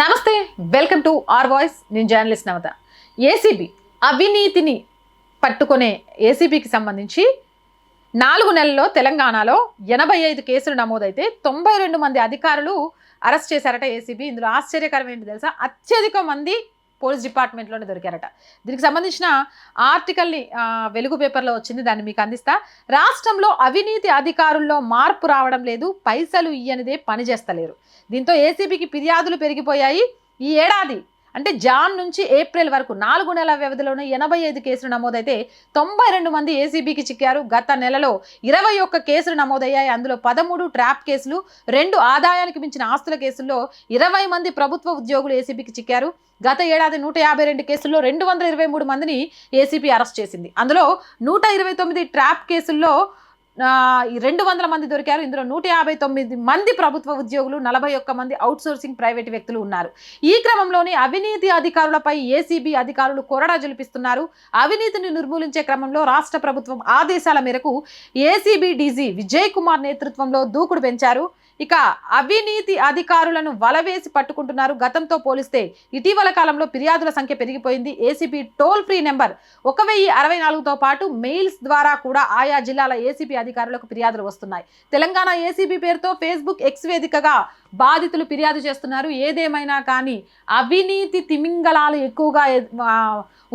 నమస్తే welcome to are voice. నేను journalist Navatha. ACB అవినీతిని పట్టుకునే ఏసీబీకి సంబంధించి నాలుగు నెలల్లో తెలంగాణలో ఎనభై ఐదు కేసులు నమోదైతే తొంభై రెండు మంది అధికారులు అరెస్ట్ చేశారట ఏసీబీ ఇందులో ఆశ్చర్యకరం ఏంటి తెలుసా? అత్యధిక మంది పోలీస్ డిపార్ట్మెంట్లోనే దొరికారట. దీనికి సంబంధించిన ఆర్టికల్ని వెలుగు పేపర్లో వచ్చింది దాన్ని మీకు అందిస్తా. రాష్ట్రంలో అవినీతి అధికారుల్లో మార్పు రావడం లేదు పైసలు ఇయ్యనిదే పనిచేస్తలేరు దీంతో ఏసీబీకి ఫిర్యాదులు పెరిగిపోయాయి. ఈ ఏడాది అంటే జాన్ నుంచి ఏప్రిల్ వరకు నాలుగు నెలల వ్యవధిలోనే ఎనభై ఐదు కేసులు నమోదైతే తొంభై రెండు మంది ఏసీబీకి చిక్కారు. గత నెలలో ఇరవై ఒక్క కేసులు నమోదయ్యాయి. అందులో పదమూడు ట్రాప్ కేసులు రెండు ఆదాయానికి మించిన ఆస్తుల కేసుల్లో ఇరవై మంది ప్రభుత్వ ఉద్యోగులు ఏసీబీకి చిక్కారు. గత ఏడాది నూట యాభై రెండు కేసుల్లో రెండు వందల ఇరవై మూడు మందిని ఏసీబీ అరెస్ట్ చేసింది. అందులో నూట ఇరవై తొమ్మిది ట్రాప్ కేసుల్లో రెండు వందల మంది దొరికారు. ఇందులో నూట యాభై తొమ్మిది మంది ప్రభుత్వ ఉద్యోగులు నలభై ఒక్క మంది అవుట్సోర్సింగ్ ప్రైవేట్ వ్యక్తులు ఉన్నారు. ఈ క్రమంలోనే అవినీతి అధికారులపై ఏసీబీ అధికారులు కొరడా జలిపిస్తున్నారు. అవినీతిని నిర్మూలించే క్రమంలో రాష్ట్ర ప్రభుత్వం ఆదేశాల మేరకు ఏసీబీ డీజీ విజయ్ కుమార్ నేతృత్వంలో దూకుడు పెంచారు. ఇక అవినీతి అధికారులను వలవేసి పట్టుకుంటున్నారు. గతంతో పోలిస్తే ఇటీవల కాలంలో ఫిర్యాదుల సంఖ్య పెరిగిపోయింది. ఏసీబీ టోల్ ఫ్రీ నెంబర్ ఒక వెయ్యి అరవై నాలుగుతో పాటు మెయిల్స్ ద్వారా కూడా ఆయా జిల్లాల ఏసీబీ అధికారులకు ఫిర్యాదులు వస్తున్నాయి. తెలంగాణ ఏసీబీ పేరుతో ఫేస్బుక్ ఎక్స్ వేదికగా బాధితులు ఫిర్యాదు చేస్తున్నారు. ఏదేమైనా కానీ అవినీతి తిమింగళాలు ఎక్కువగా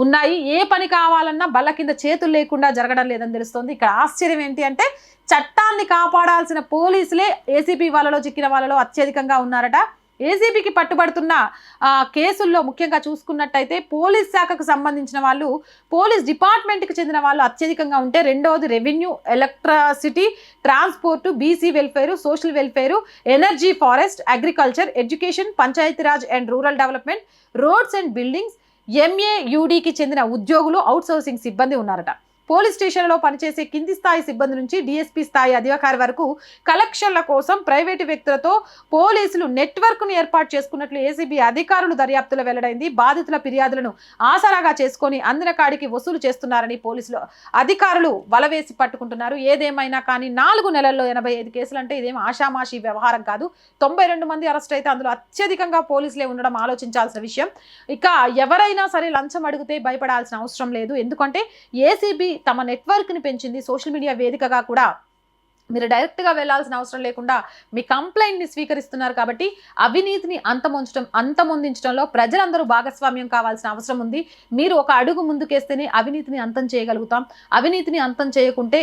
ఉన్నాయి. ఏ పని కావాలన్నా బల్ల కింద చేతులు లేకుండా జరగడం లేదని తెలుస్తుంది. ఇక్కడ ఆశ్చర్యం ఏంటి అంటే చట్టాన్ని కాపాడాల్సిన పోలీసులే ఏసీబీ వాళ్ళలో చిక్కిన వాళ్ళలో అత్యధికంగా ఉన్నారట. ఏసీబీకి పట్టుబడుతున్న ఆ, కేసుల్లో ముఖ్యంగా చూసుకున్నట్టయితే పోలీస్ శాఖకు సంబంధించిన వాళ్ళు పోలీస్ డిపార్ట్మెంట్కి చెందిన వాళ్ళు అత్యధికంగా ఉంటే రెండవది revenue electricity transport BC welfare social welfare energy forest agriculture education Panchayati Raj and rural development roads and buildings ఎంఏయుడికి చెందిన ఉద్యోగులు అవుట్సోర్సింగ్ సిబ్బంది ఉన్నారట. పోలీస్ స్టేషన్లో పనిచేసే కింది స్థాయి సిబ్బంది నుంచి డీఎస్పీ స్థాయి అధికారి వరకు కలెక్షన్ల కోసం ప్రైవేటు వ్యక్తులతో పోలీసులు నెట్వర్క్ను ఏర్పాటు చేసుకున్నట్లు ఏసీబీ అధికారులు దర్యాప్తులో వెల్లడైంది. బాధితుల ఫిర్యాదులను ఆసరాగా చేసుకొని అందిన కాడికి వసూలు చేస్తున్నారని పోలీసులు అధికారులు వలవేసి పట్టుకుంటున్నారు. ఏదేమైనా కానీ నాలుగు నెలల్లో ఎనభై ఐదు కేసులు అంటే ఇదేం ఆషామాషి వ్యవహారం కాదు. తొంభై రెండు మంది అరెస్ట్ అయితే అందులో అత్యధికంగా పోలీసులే ఉండడం ఆలోచించాల్సిన విషయం. ఇక ఎవరైనా సరే లంచం అడిగితే భయపడాల్సిన అవసరం లేదు. ఎందుకంటే ఏసీబీ తమ నెట్వర్క్ని పెంచింది సోషల్ మీడియా వేదికగా కూడా. మీరు డైరెక్ట్గా వెళ్ళాల్సిన అవసరం లేకుండా మీ కంప్లైంట్ని స్వీకరిస్తున్నారు కాబట్టి అవినీతిని అంతమొంచడం అంతమొందించడంలో ప్రజలందరూ భాగస్వామ్యం కావాల్సిన అవసరం ఉంది. మీరు ఒక అడుగు ముందుకేస్తేనే అవినీతిని అంతం చేయగలుగుతాం. అవినీతిని అంతం చేయకుంటే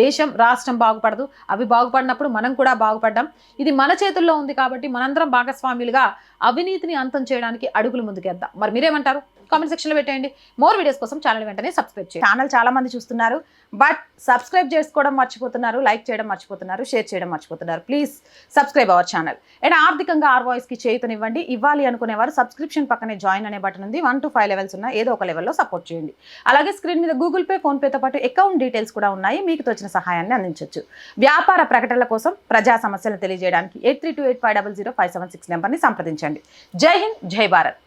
దేశం రాష్ట్రం బాగుపడదు. అవి బాగుపడినప్పుడు మనం కూడా బాగుపడ్డాం. ఇది మన చేతుల్లో ఉంది కాబట్టి మనందరం భాగస్వాములుగా అవినీతిని అంతం చేయడానికి అడుగులు ముందుకేద్దాం. మరి మీరేమంటారు? కామెంట్ సెక్షన్లో పెట్టేయండి. మోర్ వీడియోస్ కోసం ఛానల్ వెంటనే సబ్స్క్రైబ్ చేయండి. ఛానల్ చాలా మంది చూస్తున్నారు. బట్ సబ్స్క్రైబ్ చేసుకోవడం మర్చిపోతున్నారు లైక్ చేయడం మర్చిపోతున్నారు షేర్ చేయడం మర్చిపోతున్నారు. Please subscribe our channel and ఆర్థికంగా ఆర్ వాయిస్కి చేయుతనివ్వండి. ఇవ్వాలి అనుకునేవారు సబ్స్క్రిప్షన్ పక్కనే జాయిన్ అనే బటన్ ఉంది. వన్ టు ఫైవ్ లెవెల్స్ ఉన్న ఏదో ఒక లెవెల్లో సపోర్ట్ చేయండి. అలాగే స్క్రీన్ మీద గూగుల్ పే ఫోన్పేతో పాటు అకౌంట్ డీటెయిల్స్ కూడా ఉన్నాయి. మీకు తోచిన సహాయాన్ని అందించవచ్చు వ్యాపార ప్రకటనల కోసం ప్రజా సమస్యలను తెలియజేయడానికి eight three two eight five double zero five seven six నెంబర్ని సంప్రదించండి. జై హింద్ జై భారత్.